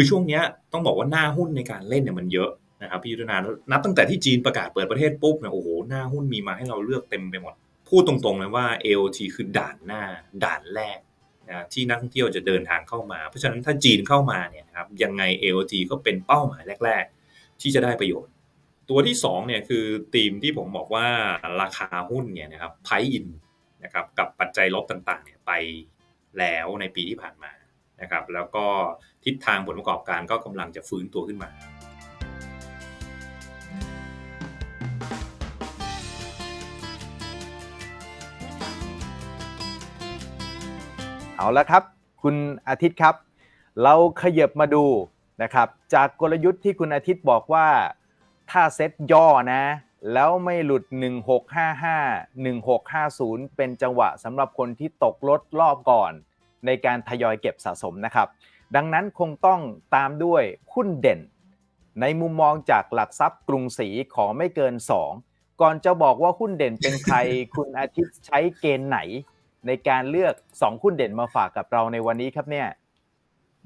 คือช่วงนี้ต้องบอกว่าหน้าหุ้นในการเล่นเนี่ยมันเยอะนะครับพี่ยุทธนานับตั้งแต่ที่จีนประกาศเปิดประเทศปุ๊บเนี่ยโอ้โหหน้าหุ้นมีมาให้เราเลือกเต็มไปหมด พูดตรงๆเลยว่า AOT คือด่านหน้าด่านแรกนะที่นักท่องเที่ยวจะเดินทางเข้ามา เพราะฉะนั้นถ้าจีนเข้ามาเนี่ยครับยังไง AOT ก็เป็นเป้าหมายแรก ๆ ที่จะได้ประโยชน์ ตัวที่2เนี่ยคือธีมที่ผมบอกว่าราคาหุ้นเนี่ยนะครับไพอินนะครับกับปัจจัยลบต่างๆเนี่ยไปแล้วในปีที่ผ่านมานะครับแล้วก็ ทิศทางผลประกอบการก็กำลังจะฟื้นตัวขึ้นมา เอาละครับ คุณอาทิตย์ครับ เราขยับมาดูนะครับ จากกลยุทธ์ที่คุณอาทิตย์บอกว่าถ้าเซ็ตย่อนะแล้วไม่หลุด 1655 1650 เป็นจังหวะสำหรับคนที่ตกรถรอบก่อน ในการทยอยเก็บสะสมนะครับ ดังนั้นคงต้องตามด้วยหุ้นเด่น ในมุมมองจากหลักทรัพย์กรุงศรีขอไม่เกิน 2 ก่อนจะบอกว่าหุ้นเด่นเป็นใคร คุณอาทิตย์ใช้เกณฑ์ไหน ในการเลือก 2 หุ้นเด่นมาฝากกับเราในวันนี้ครับเนี่ย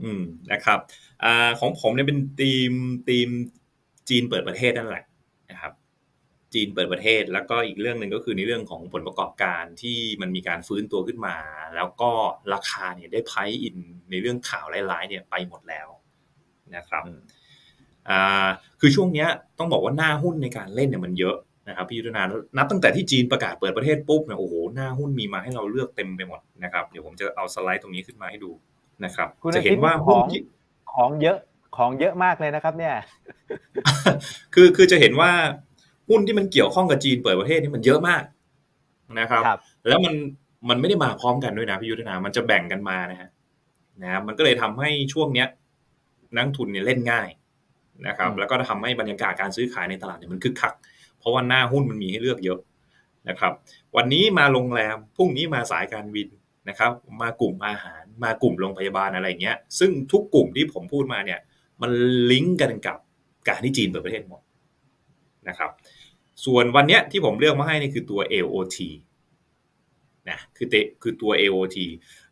อืมนะครับอ่าของผมเนี่ยเป็นทีมทีมจีนเปิดประเทศนั่นแหละนะครับ จีนเปิดประเทศ แล้วก็อีกเรื่องหนึ่งก็คือในเรื่องของผลประกอบการที่มันมีการฟื้นตัวขึ้นมา แล้วก็ราคาเนี่ยได้ไพอินในเรื่องข่าวร้ายๆเนี่ยไปหมดแล้วนะครับอืมอ่าคือช่วงเนี้ยต้องบอกว่าหน้าหุ้นในการเล่นเนี่ยมันเยอะนะครับพี่ยุทธนานับตั้งแต่ที่จีนประกาศเปิดประเทศปุ๊บเนี่ยโอ้โหหน้าหุ้นมีมาให้เราเลือกเต็มไปหมดนะครับเดี๋ยวผมจะเอาสไลด์ตรงนี้ขึ้นมาให้ดูนะครับคุณจะอาเห็ทิตนย์ว่าขหุ้อนงที่ของเยอะของเยอะมากเลยนะครับ เนี่ย คือคือจะเห็นว่า หุ้นที่มันเกี่ยวข้องกับจีนเปิดประเทศนี่มันเยอะมากนะครับครับแล้วมันมันไม่ได้มาพร้อมกันด้วยนะพี่ยุทธนา มันจะแบ่งกันมานะฮะนะครับมันก็เลยทำให้ช่วงเนี้ยนักทุนเนี่ยเล่นง่ายนะครับอืมแล้วก็ทำให้บรรยากาศการซื้อขายในตลาดเนี่ยมันคึกคัก เพราะว่าหน้าหุ้นมันมีให้เลือกเยอะนะครับ วันนี้มาโรงแรมพรุ่งนี้มาสายการบินนะครับ มากลุ่มอาหาร มากลุ่มโรงพยาบาลอะไรอย่างเงี้ย ซึ่งทุกกลุ่มที่ผมพูดมาเนี่ย มันลิงก์กันกับการที่จีนเปิดประเทศหมด นะครับ ส่วนวันเนี้ยที่ผมเลือกมาให้นี่คือตัว AOT นะคือเตคือตัว AOT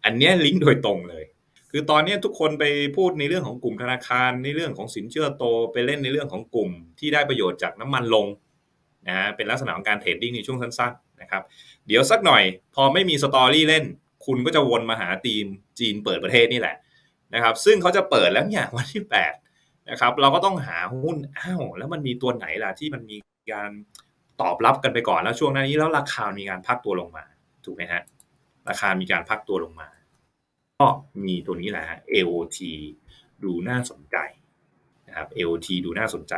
อันเนี้ยลิงก์โดยตรงเลย คือตอนนี้ทุกคนไปพูดในเรื่องของกลุ่มธนาคารในเรื่องของสินเชื่อโตไปเล่นในเรื่องของกลุ่มที่ได้ประโยชน์จากน้ำมันลงนะฮะเป็นลักษณะของการเทรดดิ้งในช่วงสั้นๆนะครับ เดี๋ยวสักหน่อย พอไม่มีสตอรี่เล่น คุณก็จะวนมาหาทีมจีนเปิดประเทศนี่แหละนะครับ ซึ่งเขาจะเปิดแล้วเนี่ยวันที่แปด นะครับเราก็ต้องหาหุ้นอ้าวแล้วมันมีตัวไหนล่ะที่มันมีการตอบรับกันไปก่อนแล้วช่วงหน้านี้แล้วราคามีการพักตัวลงมา ถูกไหมฮะราคามีการพักตัวลงมา ก็มีตัวนี้แหละฮะ AOT ดูน่าสนใจนะครับ AOT ดูน่าสนใจ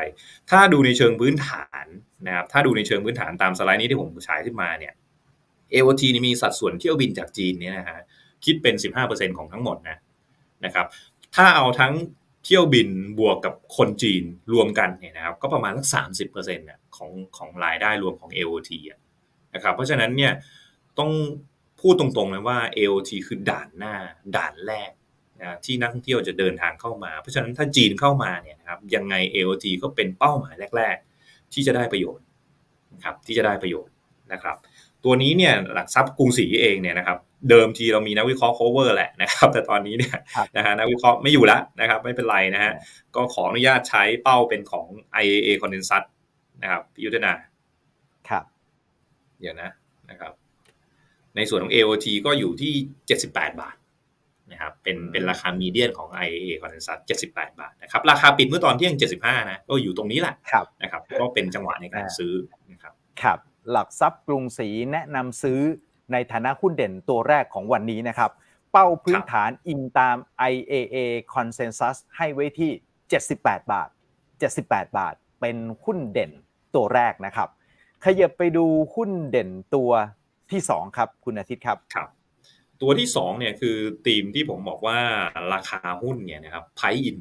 ถ้าดูในเชิงพื้นฐานนะครับถ้าดูในเชิงพื้นฐานตามสไลด์นี้ที่ผมฉายขึ้นมาเนี่ย AOT นี่มีสัดส่วนเที่ยวบินจากจีนเนี่ยนะฮะคิดเป็น 15%ของทั้งหมดนะนะครับถ้าเอาทั้ง เที่ยวบินบวกกับคนจีนรวมกันเนี่ยนะครับก็ประมาณสัก30%เปอร์เซ็นี่ยของของรายได้รวมของ AOT อะนะครับเพราะฉะนั้นเนี่ยต้องพูดตรงๆเลยว่า AOT คือด่านหน้าด่านแรกนะที่นักท่องเที่ยวจะเดินทางเข้ามา เพราะฉะนั้นถ้าจีนเข้ามาเนี่ยนะครับยังไง AOT ก็เป็นเป้าหมายแรก ๆ ที่จะได้ประโยชน์นะครับที่จะได้ประโยชน์นะครับ ตัวนี้เนี่ยหลักทรัพย์กรุงศรีเองเนี่ยนะครับเดิมทีเรามีนักวิเคราะห์ cover แหละนะครับแต่ตอนนี้เนี่ยครับนะฮะนักวิเคราะห์ไม่อยู่แล้วนะครับไม่เป็นไรนะฮะก็ขออนุญาตใช้เป้าเป็นของ IAA Condensat นะครับพิยุทธนาครับเดี๋ยวนะนะครับ ในส่วนของ AOT ก็อยู่ที่ 78 บาทนะครับเป็นเป็นราคามีเดียนของ IAA Condensat 78 บาทนะครับราคาปิดเมื่อตอนเที่ยง 75 นะก็อยู่ตรงนี้แหละครับนะครับ ก็เป็นจังหวะในการอ่าซื้อนะครับครับ หลักทรัพย์กรุงศรีแนะนำซื้อในฐานะหุ้นเด่นตัวแรกของวันนี้นะครับ เป้าพื้นฐานอิงตาม IAA Consensus ให้ไว้ที่ 78 บาท 78 บาท เป็นหุ้นเด่นตัวแรกนะครับ ขยับไปดูหุ้นเด่นตัวที่ 2 ครับ คุณอาทิตย์ครับครับ ตัวที่สองเนี่ยคือธีมที่ผมบอกว่าราคาหุ้นเนี่ยนะครับไพอิน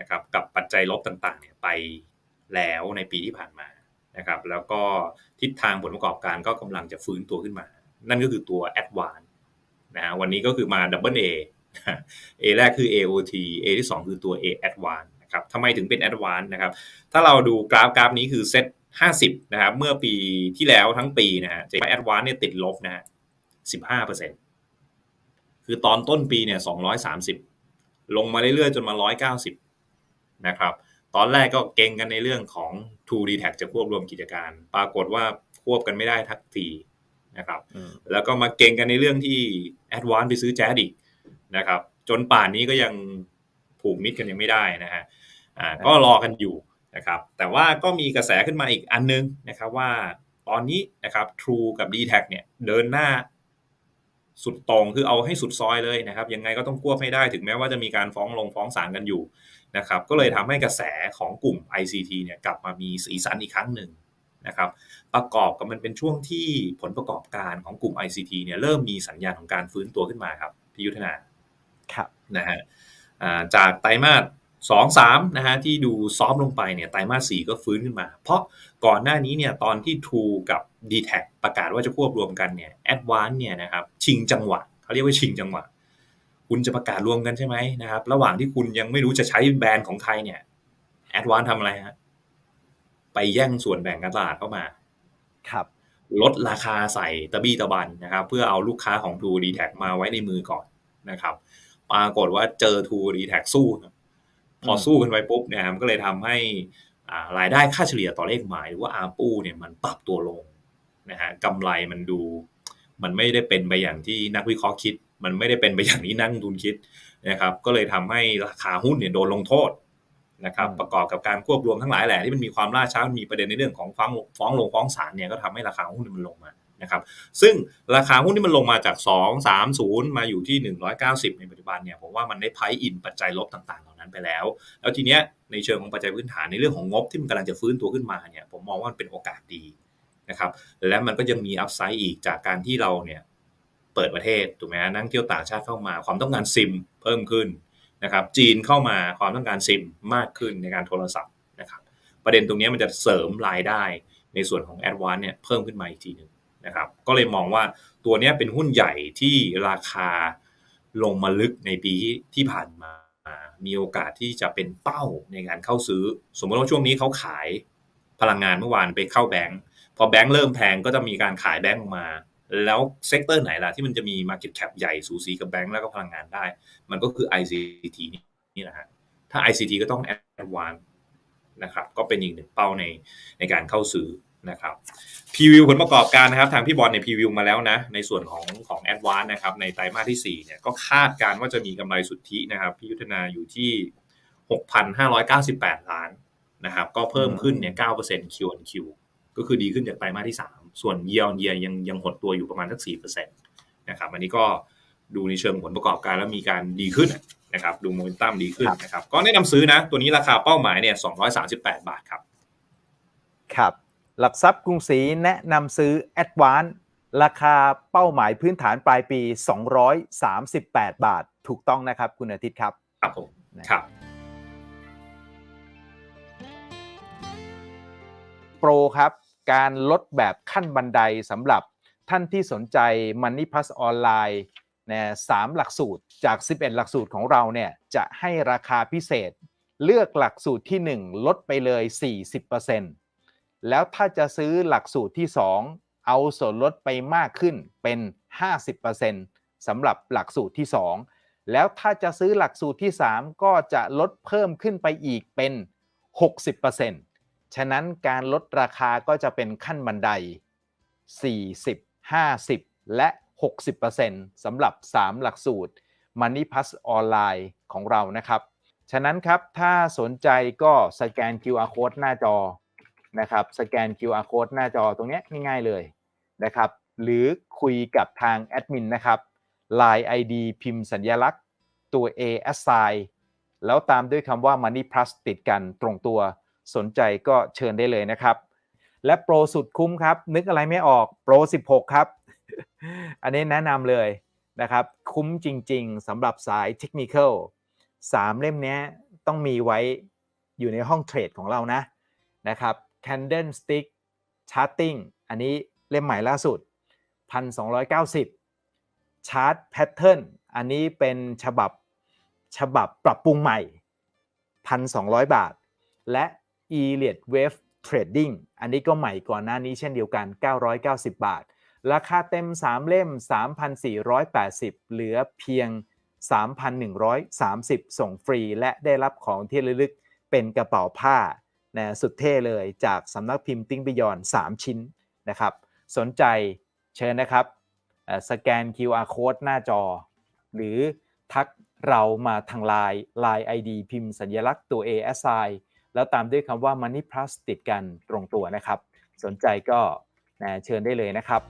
นะครับกับปัจจัยลบต่างๆเนี่ยไปแล้วในปีที่ผ่านมา นะครับแล้วก็ทิศทางผลประกอบการก็กำลังจะฟื้นตัวขึ้นมา นั่นก็คือตัว a d v a n c e นะฮะวันนี้ก็คือมา Double A A แรกคือ AOT A ที่ 2 คือตัว A Advance นะครับทำไมถึงเป็น Advance นะครับถ้าเราดูกราฟกราฟนี้คือเซ็ต50นะครับเมื่อปีที่แล้วทั้งปีนะฮะจะเห็นว่า Advance เนี่ยติดลบนะฮะ15%คือตอนต้นปีเนี่ย230 ลงมาเรื่อยๆ จนมา 190นะครับ ตอนแรกก็เก่งกันในเรื่องของ True d t a c จะควบรวมกิจการ ปรากฏว่าควบกันไม่ได้ทักทีนะครับอืมแล้วก็มาเก่งกันในเรื่องที่ Advance ไปซื้อแจ๊ดอีกนะครับ จนป่านนี้ก็ยังผูกมิตรกันยังไม่ได้นะฮะอ่าก็รอกันอยู่นะครับ แต่ว่าก็มีกระแสขึ้นมาอีกอันนึงนะครับว่าตอนนี้นะครับ True กับ d t แทเนี่ยเดินหน้าสุดตรงคือเอาให้สุดซอยเลยนะครับ ยังไงก็ต้องควบให้ได้ถึงแม้ว่าจะมีการฟ้องลงฟ้องศาลกันอยู่ นะครับก็เลยทำให้กระแสของกลุ่ม ICT เนี่ยกลับมามีสีสันอีกครั้งหนึ่งนะครับประกอบกับมันเป็นช่วงที่ผลประกอบการของกลุ่ม ICT เนี่ยเริ่มมีสัญญาณของการฟื้นตัวขึ้นมาครับพี่ยุทธนาครับนะฮะอ่าจากไตรมาสสองสามนะฮะที่ดูซอฟต์ลงไปเนี่ยไตรมาสสี่ก็ฟื้นขึ้นมา เพราะก่อนหน้านี้เนี่ยตอนที่ True กับ d t แทประกาศว่าจะควบรวมกันเนี่ย Advance เนี่ยนะครับชิงจังหวะเขาเรียกว่าชิงจังหวะ คุณจะประกาศรวมกันใช่ไหมนะครับ ระหว่างที่คุณยังไม่รู้จะใช้แบรนด์ของใครเนี่ย Advance ทำอะไรฮะไปแย่งส่วนแบ่งการตลาดเข้ามา ครับ ลดราคาใส่ตะบี้ตะบันนะครับ เพื่อเอาลูกค้าของ True d t แทมาไว้ในมือก่อนนะครับ ปรากฏว่าเจอ True d t แทสู้นะพอสู้กันไปปุ๊บเนี่ยมันก็เลยทำให้อ่ารายได้ค่าเฉลี่ยต่อเลขหมายหรือว่าอาปูเนี่ยมันปรับตัวลงนะฮะกำไรมันดู มันไม่ได้เป็นไปอย่างที่นักวิเคราะห์คิด มันไม่ได้เป็นไปอย่างที่นักลงทุนคิดนะครับ ก็เลยทำให้ราคาหุ้นเนี่ยโดนลงโทษนะครับอืมประกอบกับการควบรวมทั้งหลายแหละที่มันมีความล่าช้ามีประเด็นในเรื่องของฟ้องฟ้องลงฟ้องศาลเนี่ยก็ทำให้ราคาหุ้นมันลงมานะครับซึ่งราคาหุ้นที่มันลงมาจาก 2 3 0 มาอยู่ที่ 190 ในปัจจุบันเนี่ยผมว่ามันได้ไพอินปัจจัยลบต่างๆ เหล่านั้นไปแล้ว แล้วทีเนี้ยในเชิงของปัจจัยพื้นฐานในเรื่องของงบที่มันกำลังจะฟื้นตัวขึ้นมาเนี่ยผมมองว่ามันเป็นโอกาสดีนะครับและมันก็ยังมีอัพไซด์อีกจากการที่เราเนี่ย เปิดประเทศถูกไหมนักท่งเที่ยวต่างชาติเข้ามา ความต้องการซิมเพิ่มขึ้นนะครับ จีนเข้ามาความต้องการซิมมากขึ้นในการโทรศัพท์นะครับ ประเด็นตรงนี้มันจะเสริมรายได้ในส่วนของ a d v a n c e เนี่ยเพิ่มขึ้นมาอีกทีหนึ่งนะครับ ก็เลยมองว่าตัวนี้เป็นหุ้นใหญ่ที่ราคาลงมาลึกในปีที่ผ่านมา มีโอกาสที่จะเป็นเป้าในการเข้าซื้อ สมมติว่าช่วงนี้เขาขายพลังงานเมื่อวานไปเข้าแบงก์พอแบงก์เริ่มแพงก็จะมีการขายแบงก์มา แล้วเซกเตอร์ไหนล่ะที่มันจะมี Market Cap ใหญ่สูสีกับแบงก์แล้วก็พลังงานได้ มันก็คือ ICT นี่แหละฮะถ้า ICT ก็ต้อง Advance นะครับก็เป็นอีกหนึ่งเป้าในในการเข้าซื้อนะครับพรีวิวผลประกอบการนะครับ ทางพี่บอลในพรีวิวมาแล้วนะในส่วนของของแอดวานนะครับในไตรมาสที่ 4 เนี่ยก็คาดการณ์ว่าจะมีกำไรสุทธินะครับพี่ยุทธนาอยู่ที่ 6,598 ล้านนะครับก็เพิ่มขึ้นเนี่ย9% Q on Q ก็คือดีขึ้นจากไตรมาสที่ 3 ส่วน year on year ยังยังหดตัวอยู่ประมาณสัก4%นะครับอันนี้ก็ดูในเชิงผลประกอบการแล้วมีการดีขึ้นนะครับ ดูโมเมนตัมดีขึ้นนะครับ ก็แนะนำซื้อนะ ตัวนี้ราคาเป้าหมายเนี่ย238บาทครับ ครับ หลักทรัพย์กรุงศรีแนะนำซื้อ Advance ราคาเป้าหมายพื้นฐานปลายปี 238 บาท ถูกต้องนะครับ คุณอาทิตย์ครับ ครับผมครับ โปรครับ การลดแบบขั้นบันไดสำหรับท่านที่สนใจ Money Plus ออนไลน์สามหลักสูตรจาก 11 หลักสูตรของเราเนี่ยจะให้ราคาพิเศษ เลือกหลักสูตรที่ 1 ลดไปเลย 40%แล้วถ้าจะซื้อหลักสูตรที่ 2 เอาส่วนลดไปมากขึ้นเป็น 50%สำหรับหลักสูตรที่ 2 แล้วถ้าจะซื้อหลักสูตรที่ 3 ก็จะลดเพิ่มขึ้นไปอีกเป็น 60% ฉะนั้นการลดราคาก็จะเป็นขั้นบันได 40 50 และ 60%สำหรับ 3 หลักสูตร Money Plus ออนไลน์ของเรานะครับ ฉะนั้นครับถ้าสนใจก็สแกน QR code หน้าจอนะครับสแกน QR code หน้าจอตรงนี้ง่ายๆเลยนะครับหรือคุยกับทางแอดมินนะครับ Line ID พิมพ์สัญลักษณ์ตัว A assign แล้วตามด้วยคำว่า Money Plus ติดกันตรงตัว สนใจก็เชิญได้เลยนะครับ และโปรสุดคุ้มครับ นึกอะไรไม่ออกโปร 16 ครับ อันนี้แนะนำเลยนะครับ คุ้มจริง ๆสำหรับสายเทคนิคสามเล่มนี้ต้องมีไว้อยู่ในห้องเทรดของเรานะนะครับ Candlestick Charting อันนี้เล่มใหม่ล่าสุด 1,290 Chart Pattern อันนี้เป็นฉบับฉบับปรับปรุงใหม่ 1,200 บาท และ e l i o t Wave Trading อันนี้ก็ใหม่ก่อนหน้านี้เช่นเดียวกัน 990 บาท ราคาเต็ม 3 เล่ม 3,480 เหลือเพียง 3,130 ส่งฟรี และได้รับของที่ระลึกเป็นกระเป๋าผ้านะสุดเท่เลยจากสำนักพิมพ์ติ้งบิยอน 3 ชิ้นนะครับ สนใจเชิญนะครับ สแกน QR code หน้าจอ หรือทักเรามาทาง Line Line ID พิมพ์สัญลักษณ์ตัว A S I แล้วตามด้วยคำว่า Money Plus ติดกันตรงตัวนะครับ สนใจก็นะเชิญได้เลยนะครับ